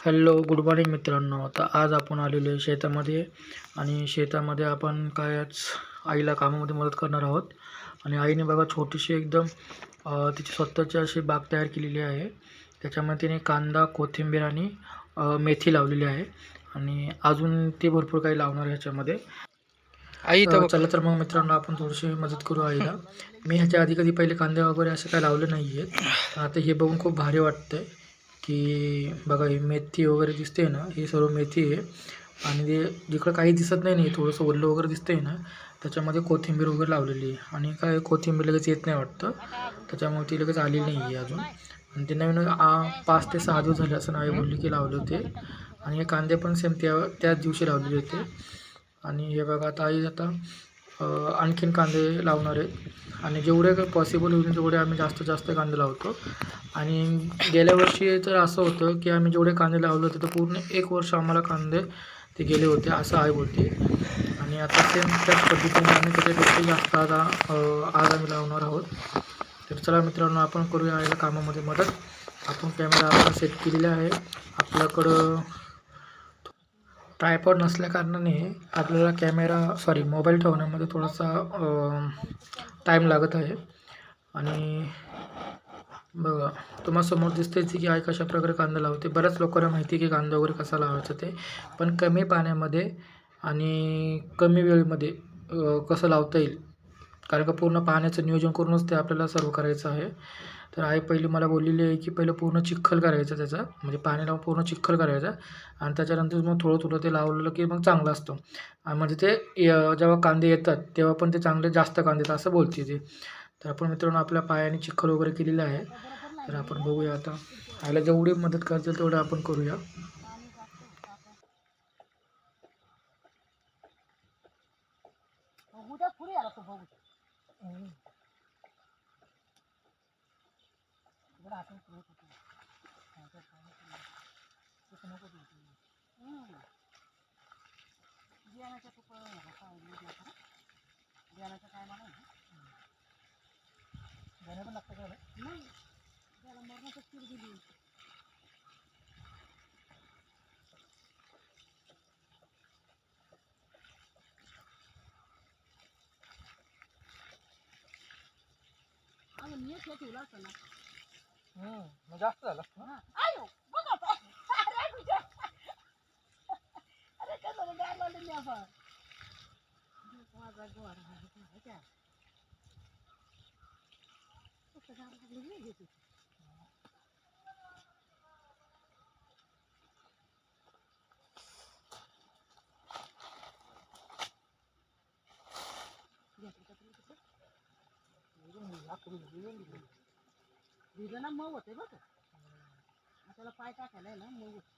Hello good morning मित्रांनो. आता आज आपण आलेलो आहे शेतामध्ये आणि शेतामध्ये आपण काय आज आईला कामामध्ये मदत करणार आहोत. आणि आईने बघा छोटीशी एकदम तिची स्वतःची अशी बाग तयार केलेली आहे. त्याच्यामध्ये तिने कांदा कोथिंबीर आणि मेथी लावलेली आहे. आणि अजून ती भरपूर काही लावणार आहे ह्याच्यामध्ये. आई अ, चला तर मग मित्रांनो आपण थोडीशी मदत करू आईला. मी ह्याच्या आधी कधी पहिले कांदे वगैरे असं काय लावले नाही आहेत आता हे बघून खूप भारी वाटतंय. की बघा ही मेथी वगैरे दिसते ना ही सर्व मेथी आहे. आणि ते जिकडं काही दिसत नाही नाही थोडंसं ओलं वगैरे दिसतं आहे ना त्याच्यामध्ये कोथिंबीर वगैरे लावलेली आहे. आणि काय कोथिंबीर लगेच येत नाही वाटतं. त्याच्यामुळे ती लगेच आलेली नाही आहे अजून. आणि ते नवीन आ पाच ते सहा दिवस झाले असं नावे बोलली की लावले होते. आणि हे कांदे पण सेम त्या त्याच दिवशी लावलेले होते. आणि हे बघा आता आई आता आणखीन कांदे लावणार. आहेत आणि जेवढे काही पॉसिबल होईल तेवढे आम्ही जास्त जास्त कांदे लावतो. आणि गेल्या वर्षी तर असं होतं की आम्ही जेवढे कांदे लावले होते तर पूर्ण एक वर्ष आम्हाला कांदे ते गेले होते असं आहे होते आणि आता सेम त्याच पद्धतीने आम्ही त्याच्यापेक्षा जास्त आता आज आम्ही लावणार आहोत. तर चला मित्रांनो आपण करूया आईला कामामध्ये मदत. आपण कॅमेरा आपण सेट केलेला आहे. आपल्याकडं ट्रायपॉड नसल्या कारणाने आपल्याला कॅमेरा सॉरी मोबाईल ठेवण्यामध्ये थोडासा टाईम लागत आहे. आणि बघा तुम्हाला समोर दिसतेच की आई कशा प्रकारे कांदा लावते. बऱ्याच लोकांना माहिती आहे की कांदा वगैरे कसा लावायचा ते. पण कमी पाण्यामध्ये आणि कमी वेळेमध्ये कसं लावता येईल कारण का पूर्ण पाण्याचं नियोजन करूनच ते आपल्याला सर्व करायचं आहे. तर आई पहिली मला बोललेली आहे की पहिलं पूर्ण चिखल करायचं त्याचा. म्हणजे पाणी लावून पूर्ण चिखल करायचा. आणि त्याच्यानंतर मग थोडं थोडं ते लावलेलं की मग चांगलं असतं. आणि म्हणजे ते जेव्हा कांदे येतात तेव्हा पण ते चांगले जास्त कांदे येतात असं बोलते ते. तर आपण मित्रांनो आपल्या पायाने चिखल वगैरे केलेलं आहे. तर आपण बघूया आता. आईला जेवढी मदत करतील तेवढं आपण करूया. बियाण्याच्या तुकडं नका काय देऊ बियाण्याचं काय म्हणा बियाणं पण लागतं का नाही त्याला मरणाचं चूर दिली अजून एक ठेवला ठेवलं असतं ना मग जास्त झालं हा. आयो, बघ आता. अरे तुझ्या. अरे काय झालं गार लावलं मी आपण. माझा गोवार आहे, हे काय, हे काय? फक्त गार लागली नाही दुधाला मऊ होते बघ त्याला पाय टाकायला आहे ना मऊ होते.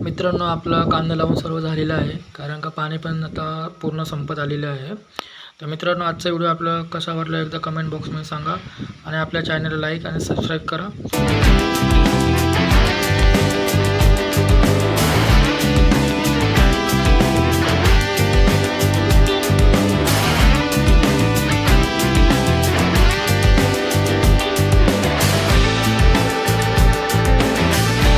मित्रांनो आपला कांदा लावून सर्व झालेला आहे कारण का पाणी पण आता पूर्ण संपत आलेलं आहे. तर मित्रांनो आजचा व्हिडिओ आपला कसा वाटला एकदा कमेंट बॉक्समध्ये सांगा आणि आपल्या चॅनलला लाईक आणि सबस्क्राईब करा.